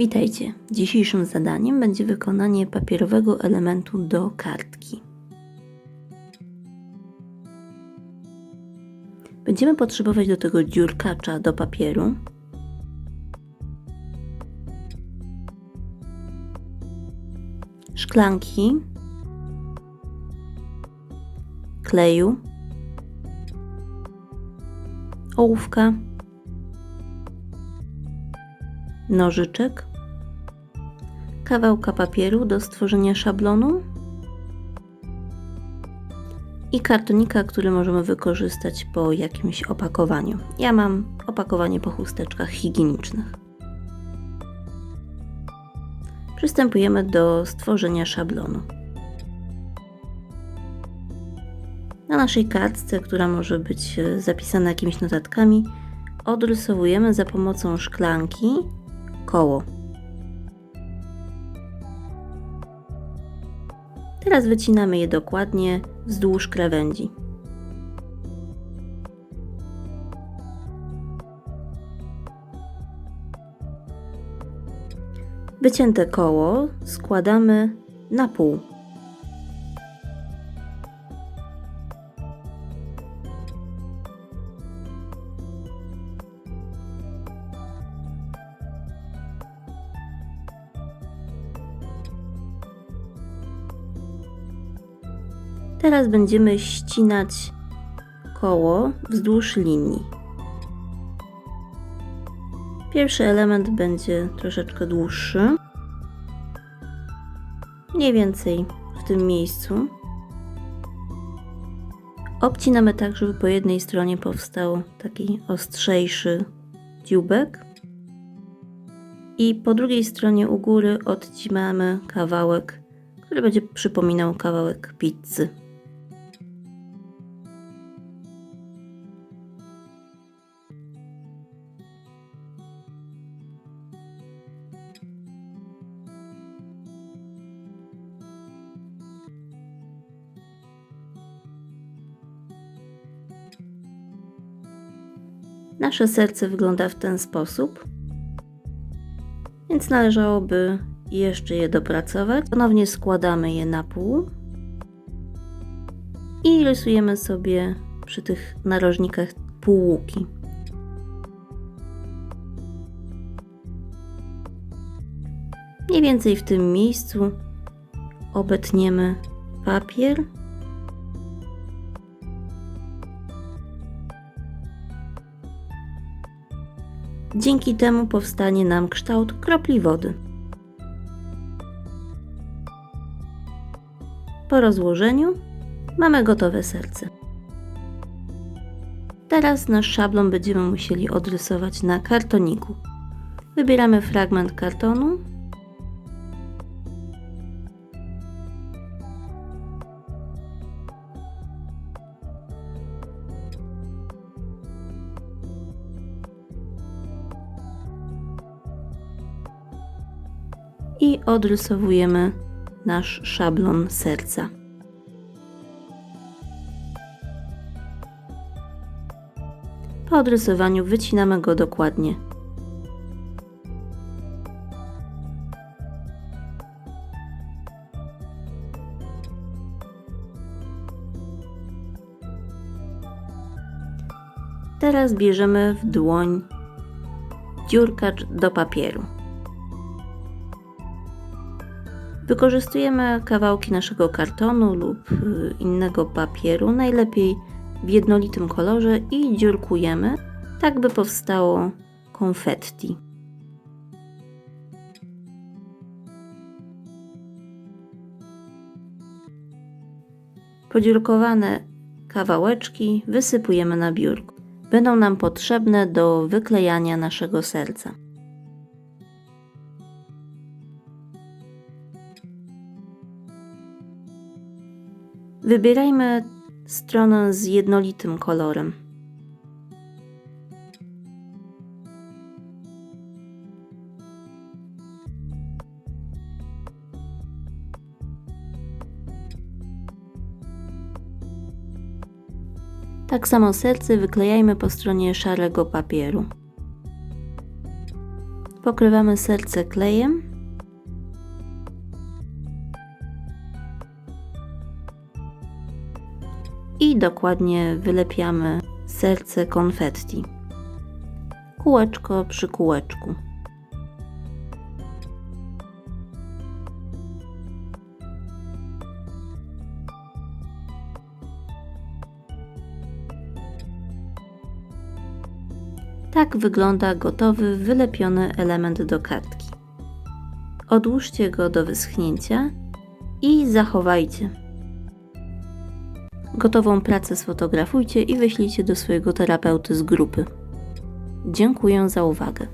Witajcie. Dzisiejszym zadaniem będzie wykonanie papierowego elementu do kartki. Będziemy potrzebować do tego dziurkacza do papieru, szklanki, kleju, ołówka, nożyczek, kawałka papieru do stworzenia szablonu i kartonika, który możemy wykorzystać po jakimś opakowaniu. Ja mam opakowanie po chusteczkach higienicznych. Przystępujemy do stworzenia szablonu. Na naszej kartce, która może być e, zapisana jakimiś notatkami, odrysowujemy za pomocą szklanki koło. Teraz wycinamy je dokładnie wzdłuż krawędzi. Wycięte koło składamy na pół. Teraz będziemy ścinać koło wzdłuż linii. Pierwszy element będzie troszeczkę dłuższy. Mniej więcej w tym miejscu. Obcinamy tak, żeby po jednej stronie powstał taki ostrzejszy dzióbek. I po drugiej stronie u góry odcinamy kawałek, który będzie przypominał kawałek pizzy. Nasze serce wygląda w ten sposób, więc należałoby jeszcze je dopracować. Ponownie składamy je na pół i rysujemy sobie przy tych narożnikach półłuki. Mniej więcej w tym miejscu obetniemy papier Dzięki temu powstanie nam kształt kropli wody. Po rozłożeniu mamy gotowe serce. Teraz nasz szablon będziemy musieli odrysować na kartoniku. Wybieramy fragment kartonu i odrysowujemy nasz szablon serca. Po odrysowaniu wycinamy go dokładnie. Teraz bierzemy w dłoń dziurkacz do papieru. Wykorzystujemy kawałki naszego kartonu lub y, innego papieru, najlepiej w jednolitym kolorze i dziurkujemy, tak by powstało konfetti. Podziurkowane kawałeczki wysypujemy na biurku. Będą nam potrzebne do wyklejania naszego serca. Wybierajmy stronę z jednolitym kolorem. Tak samo serce wyklejajmy po stronie szarego papieru. Pokrywamy serce klejem. I dokładnie wylepiamy serce konfetti. Kółeczko przy kółeczku. Tak wygląda gotowy, wylepiony element do kartki. Odłóżcie go do wyschnięcia i zachowajcie. Gotową pracę sfotografujcie i wyślijcie do swojego terapeuty z grupy. Dziękuję za uwagę.